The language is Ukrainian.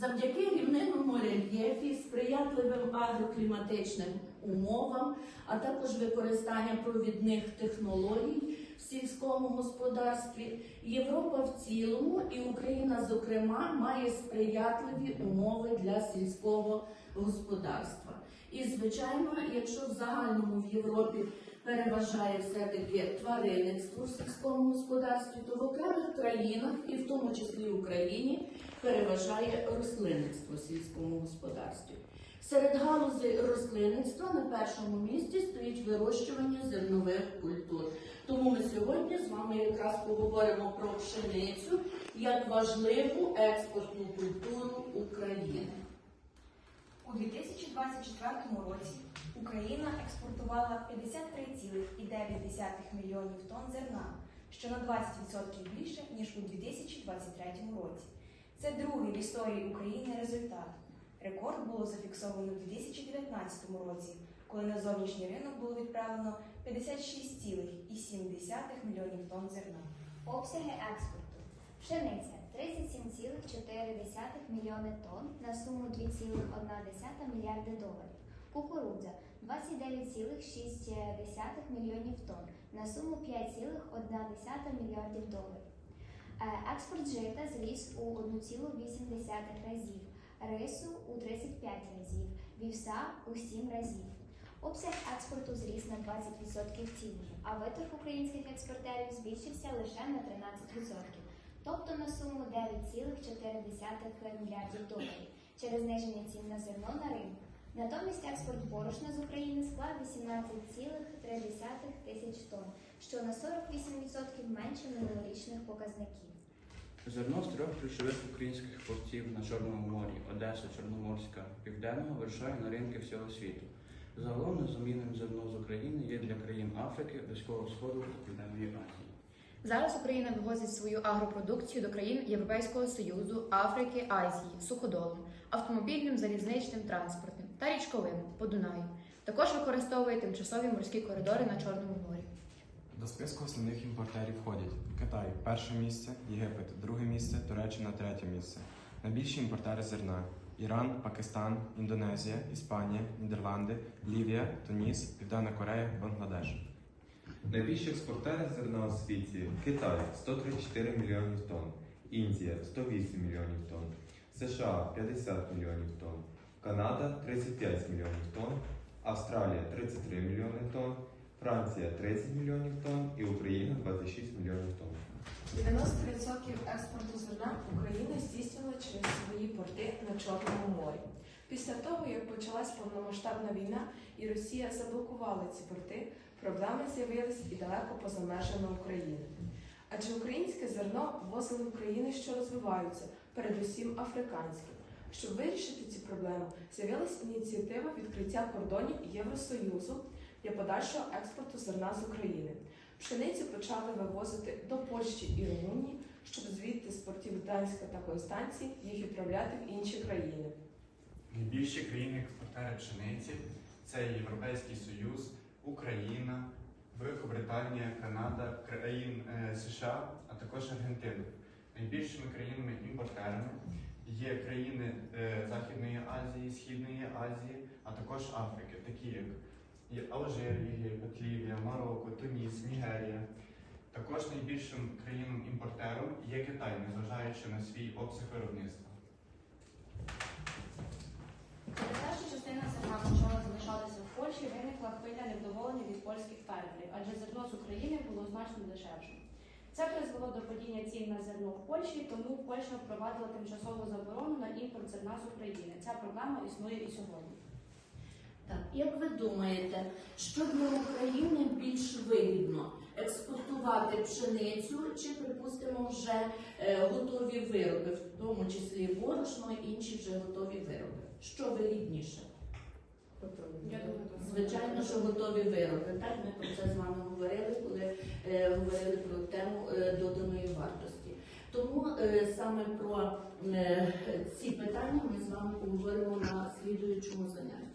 Завдяки рівнинному рельєфі, сприятливим агрокліматичним умовам, а також використання провідних технологій в сільському господарстві, Європа в цілому і Україна, зокрема, має сприятливі умови для сільського господарства. І, звичайно, якщо в загальному в Європі переважає все-таки тваринництво в сільському господарстві, то в окремих країнах, і в тому числі в Україні, переважає рослинництво в сільському господарстві. Серед галузей рослинництва на першому місці стоїть вирощування зернових культур. Тому ми сьогодні з вами якраз поговоримо про пшеницю як важливу експортну культуру України. У 2024 році Україна експортувала 53,9 мільйонів тонн зерна, що на 20% більше, ніж у 2023 році. Це другий в історії України результат. Рекорд було зафіксовано у 2019 році, коли на зовнішній ринок було відправлено 56,7 мільйонів тонн зерна. Обсяги експорту. Пшениця 37,4 мільйони тонн на суму 2,1 мільярди доларів. Кукурудза 29,6 мільйонів тонн на суму 5,1 мільярдів доларів. Е, Експорт жита зріс у 1,8 разів, рису у 35 разів, вівса у 7 разів. Обсяг експорту зріс на 20% в цілому, а виторг українських експортерів збільшився лише на 13%, тобто на суму 9,4 мільярдів доларів через зниження цін на зерно на ринку. Натомість експорт борошна з України склав 18,3 тисяч тонн, що на 48% менше минулорічних показників. Зерно з трьох ключових українських портів на Чорному морі Одеса, Чорноморська, Південного вирушає на ринки всього світу. Загалом незамінним зерно з України є для країн Африки, Близького Сходу та Південної Азії. Зараз Україна вивозить свою агропродукцію до країн Європейського Союзу, Африки, Азії, суходолом, автомобільним, залізничним, транспортним та річковим по Дунаю. Також використовує тимчасові морські коридори на Чорному морі. До списку основних імпортерів входять Китай перше місце, Єгипет друге місце, Туреччина третє місце. Найбільші імпортери зерна Іран, Пакистан, Індонезія, Іспанія, Нідерланди, Лівія, Туніс, Південна Корея, Бангладеш. Найбільші експортери зерна у світі Китай 134 мільйонів тонн, Індія 108 мільйонів тонн, США 50 мільйонів тонн, Канада 35 мільйонів тонн, Австралія 33 мільйони тонн, Франція 30 мільйонів тонн і Україна 26 мільйонів тонн. 90% експорту зерна Україна здійснила через свої порти на Чорному морі. Після того, як почалась повномасштабна війна і Росія заблокувала ці порти, проблеми з'явились і далеко поза межами України. Адже українське зерно ввозили в країни, що розвиваються, передусім африканські. Щоб вирішити ці проблеми, з'явилась ініціатива відкриття кордонів Євросоюзу для подальшого експорту зерна з України. Пшеницю почали вивозити до Польщі і Румунії, щоб звідти з портів Гданська та Констанції їх відправляти в інші країни. Найбільші країни-експортери пшениці це Європейський Союз, Україна, Великобританія, Канада, країн е, США, а також Аргентина. Найбільшими країнами-імпортерами є країни е, Західної Азії, Східної Азії, а також Африки, такі як є Алжир, Єгипет, Лівія, Марокко, Туніс, Нігерія. Також найбільшим країном-імпортером є Китай, незважаючи на свій обсяг виробництва. Що частина зерна почала залишатися Польщі, виникла хвиля невдоволення від польських фермерів, адже зерно з України було значно дешевшим. Це призвело до падіння цін на зерно в Польщі, тому Польща впровадила тимчасову заборону на імпорт зерна з України. Ця проблема існує і сьогодні. Так, як ви думаєте, що для України більш вигідно експортувати пшеницю чи, припустимо, вже е, готові вироби, в тому числі борошно і інші вже готові вироби? Що вигідніше? Я. Звичайно, що готові вироби. Так, ми про це з вами говорили, коли е, говорили про тему е, доданої вартості. Тому е, саме про е, ці питання ми з вами поговоримо на слідуючому занятті.